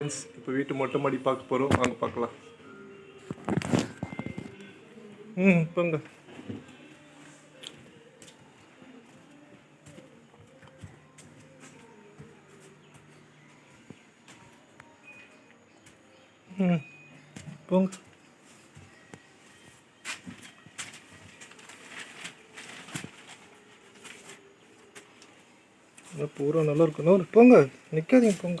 Friends இப்போ வீட்டு மொட்டை மாடி பார்க்க போகிறோம் வாங்க பார்க்கலாம். ம் போங்க. ம் போங்க. பூரா நல்லா இருக்கும். போங்க. நிற்காதீங்க போங்க.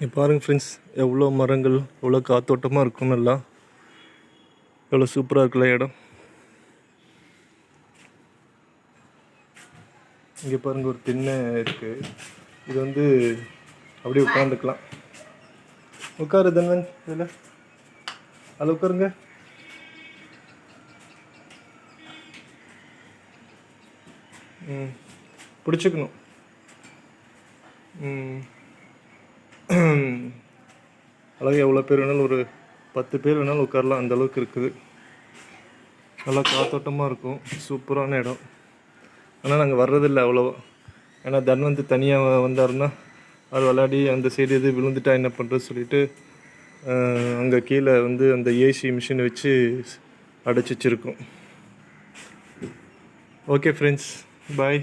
நீங்கள் பாருங்கள் ஃப்ரெண்ட்ஸ் எவ்வளோ மரங்கள் எவ்வளோ காத்தோட்டமாக இருக்கும் நல்லா எவ்வளோ சூப்பராக இருக்குல்ல இடம். இங்கே பாருங்கள் ஒரு திண்ணை இருக்குது இது வந்து அப்படியே உட்காந்துக்கலாம் உட்காரு தன்வன் இதில். அதில் உட்காருங்க. ம் பிடிச்சிக்கணும். ம். அழகாக எவ்வளோ பேர் வேணாலும் ஒரு பத்து பேர் வேணாலும் உட்காரலாம். அந்த அளவுக்கு இருக்குது. நல்லா காத்தோட்டமாக இருக்கும். சூப்பரான இடம். ஆனால் நாங்கள் வர்றதில்லை அவ்வளோவா. ஏன்னா தன் வந்து தனியாக வந்தாருன்னா அவர் விளையாடி அந்த சைடு எது விழுந்துட்டா என்ன பண்ணுறது சொல்லிட்டு அங்கே கீழே வந்து அந்த ஏசி மிஷினை வச்சு அடைச்சி வச்சுருக்கோம். Okay friends bye